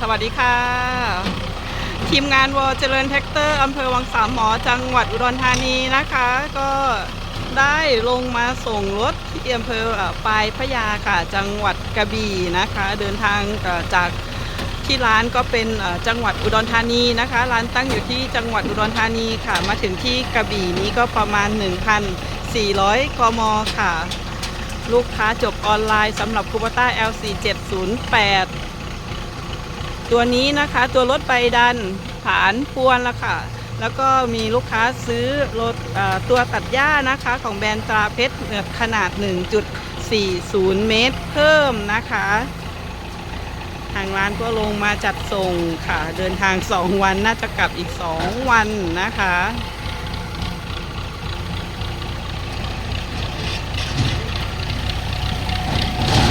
สวัสดีค่ะ ทีมงานวอเจริญแท็กเตอร์อำเภอวังสามหมอจังหวัดอุดรธานีนะคะ ก็ได้ลงมาส่งรถที่อำเภอปลายพระยาค่ะจังหวัดกระบี่นะคะ เดินทางจากที่ร้านก็เป็นจังหวัดอุดรธานีนะคะ ร้านตั้งอยู่ที่จังหวัดอุดรธานีค่ะ มาถึงที่กระบี่นี้ก็ประมาณ 1,400 กมค่ะ ลูกค้าจบออนไลน์สำหรับคูปต้า L4708 ตัวนี้นะคะตัวรถใบดันผานพวนละค่ะ แล้วก็มีลูกค้าซื้อรถตัวตัดหญ้านะคะของแบรนด์ตราเพชรขนาด 1.40 เมตรเพิ่มนะคะ ทางร้านก็ลงมาจัดส่งค่ะ เดินทาง 2 วันน่าจะกลับอีก 2 วันนะคะ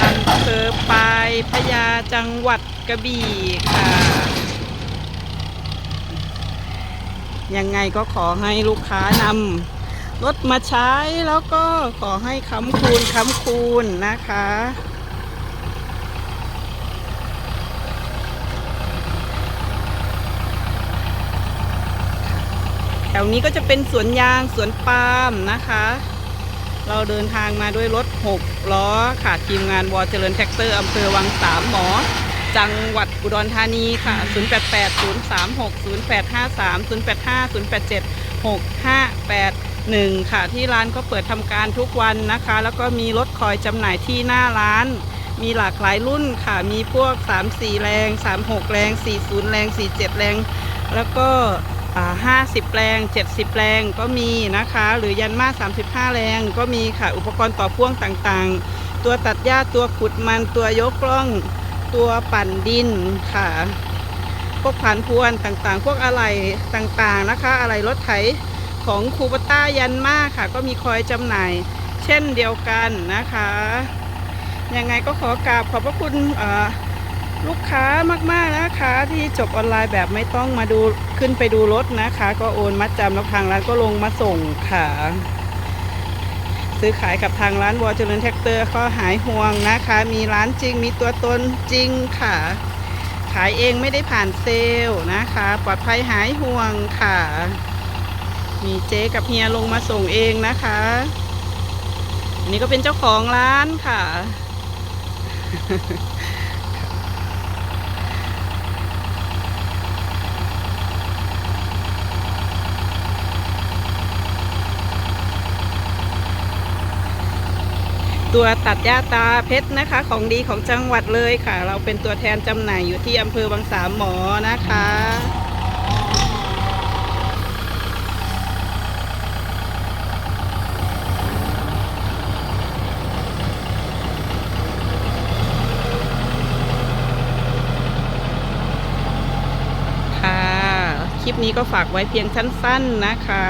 อำเภอปลายพญาจังหวัด กระบี่ค่ะ ยังไงก็ขอให้ลูกค้านำรถมาใช้แล้วก็ขอให้ค้ำคูณค้ำคูณนะคะแถวนี้ก็จะเป็นสวนยางสวนปาล์มนะคะ เราเดินทางมาด้วยรถ 6 ล้อค่ะทีมงานวอเจริญแท็กเตอร์อำเภอวังสามหมอ จังหวัดอุดรธานีค่ะ 088036085085 087 658 1 ค่ะ ที่ร้านก็เปิดทำการทุกวันนะคะ แล้วก็มีรถคอยจำหน่ายที่หน้าร้าน มีหลากหลายรุ่นค่ะ มีพวก 34 แรง 36 แรง 40 แรง 47 แรง แล้วก็อ่า50 แรง 70 แรงก็มีนะคะ หรือยันมา 35 แรงก็มีค่ะ อุปกรณ์ต่อพ่วงต่างๆ ตัวตัดหญ้า ตัวขุดมัน ตัวยกกล้อง ตัวปั่นดินค่ะ พวกผันพวนต่างๆ พวกอะไหล่ต่างๆนะคะ อะไหล่รถไถของคูปต้ายันมาค่ะ ก็มีคอยจำหน่าย เช่นเดียวกันนะคะ ยังไงก็ขอกราบขอบพระคุณลูกค้ามากๆนะคะ ที่จบออนไลน์แบบไม่ต้องมาดูขึ้นไปดูรถนะคะ ก็โอนมัดจำแล้วทางร้านก็ลงมาส่งค่ะ ซื้อขายกับทางร้านวอเจริญแท็กเตอร์ก็หายห่วงนะคะ มีร้านจริงมีตัวตนจริงค่ะ ขายเองไม่ได้ผ่านเซลล์นะคะ ปลอดภัยหายห่วงค่ะ มีเจ๊กับเฮียลงมาส่งเองนะคะอันนี้ก็เป็นเจ้าของร้านค่ะ ตัวตัดหญ้าตาเพชรนะคะ ของดีของจังหวัดเลยค่ะ เราเป็นตัวแทนจำหน่ายอยู่ที่อำเภอบางสามหมอนะคะค่ะคลิปนี้ก็ฝากไว้เพียงสั้นๆนะคะ